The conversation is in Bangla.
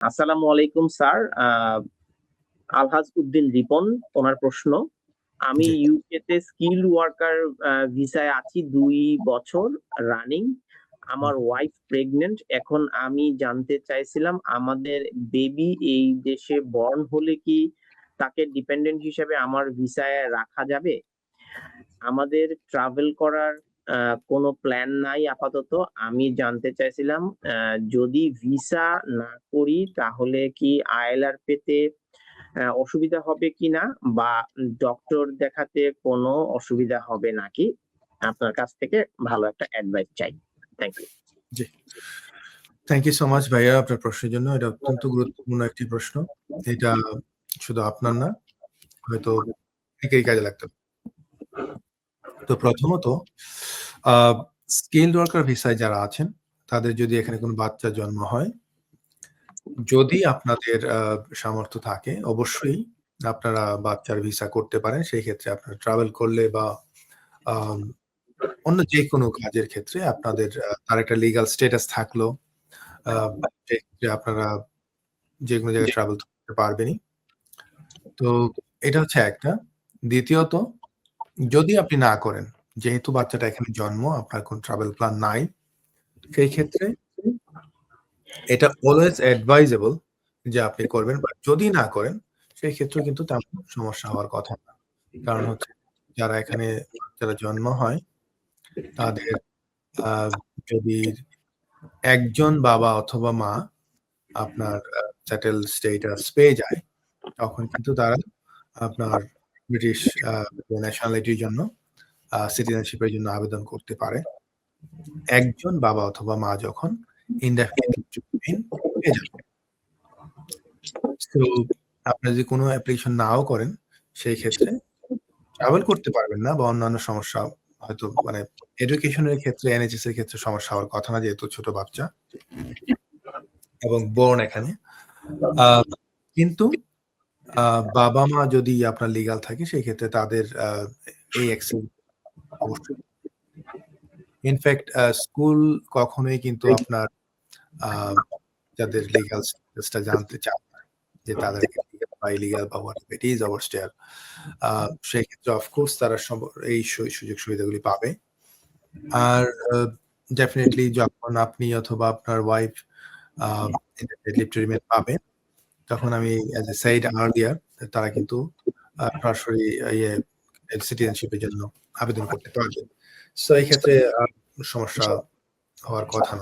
আসসালামু আলাইকুম স্যার। আলহাজ উদ্দিন রিপন ওনার প্রশ্ন। আমি। ইউকে তে স্কিল ওয়ার্কার ভিসায় আছি দুই বছর রানিং আমার ওয়াইফ প্রেগনেন্ট এখন আমি জানতে চাইছিলাম আমাদের বেবি এই দেশে বর্ন হলে কি তাকে ডিপেন্ডেন্ট হিসেবে আমার ভিসায় রাখা যাবে? আমাদের ট্রাভেল করার কোনো প্ল্যান নাই আপাতত। আমি জানতে চাইছিলাম যদি ভিসা না করি তাহলে কি আইএলআর পেতে অসুবিধা হবে কিনা বা ডক্টর দেখাতে কোনো অসুবিধা হবে নাকি? আপনার কাছ থেকে ভালো একটা অ্যাডভাইস চাই। থ্যাংক ইউ জি। থ্যাংক ইউ সো মাচ ভাইয়া আপনার প্রশ্নের জন্য। এটা অত্যন্ত গুরুত্বপূর্ণ একটি প্রশ্ন। এটা শুধু আপনার না হয়তো অনেকেরই কাজে লাগতে। তো প্রথমত স্কিল ওয়ার্কার ভিসায় যারা আছেন তাদের যদি এখানে কোনো বাচ্চা জন্ম হয় যদি আপনাদের আহ, সামর্থ্য থাকে অবশ্যই আপনারা বাচ্চার ভিসা করতে পারেন। সেই ক্ষেত্রে আপনারা ট্রাভেল করলে বা অন্য যে কোনো কাজের ক্ষেত্রে আপনাদের তার একটা লিগাল স্টেটাস থাকল আপনারা যে কোনো জায়গায় ট্রাভেল করতে পারবেনই। তো এটা হচ্ছে একটা। দ্বিতীয়ত যদি আপনি না করেন যেহেতু বাচ্চাটা এখানে জন্ম, আপনার কোন ট্রাভেল প্ল্যান নাই, সেই ক্ষেত্রে এটা অলওয়েজ অ্যাডভাইজেবল যে আপনি করবেন বা যদি না করেন, সেই ক্ষেত্রে কিন্তু তেমন সমস্যা হওয়ার কথা না। কারণ হচ্ছে যারা এখানে যারা জন্ম হয়, তাদের যদি একজন বাবা অথবা মা আপনার সেটেল স্টেটাস পেয়ে যায়, তখন কিন্তু তারা আপনার ব্রিটিশ ন্যাশনালিটির জন্য সিটিজেনশিপের জন্য আবেদন করতে পারে। একজন বাবা অথবা মা যখন আপনি যদি কোনো অ্যাপ্লিকেশন নাও করেন সেই ক্ষেত্রে ট্রাভেল করতে পারবেন না বা অন্যান্য সমস্যা হয়তো মানে এডুকেশনের ক্ষেত্রে এনএইচএস এর ক্ষেত্রে সমস্যা হওয়ার কথা না যেহেতু ছোট বাচ্চা। এবং বোন এখানে। কিন্তু বাবা মা যদি আপনার লিগাল থাকে সেই ক্ষেত্রে তাদের এই অ্যাক্সেস অবশ্যই। ইনফ্যাক্ট স্কুল কখনোই কিন্তু আপনার যাদের লিগাল স্ট্যাটাসটা জানতে চান যে তাদের বা ইলিগাল বা what it is hour stair সেই ক্ষেত্রে অফকোর্স তারা এই সুযোগ সুবিধাগুলি পাবে। আর ডেফিনেটলি যখন আপনি অথবা আপনার ওয়াইফ লিভ পাবে তখন আমি অ্যাজ এ সাইড আর্লিয়ার তারা কিন্তু সরাসরি ইয়ে সিটিজেনশিপের জন্য আবেদন করতে পারবেন। সো এই ক্ষেত্রে আহ, সমস্যা হওয়ার কথা না।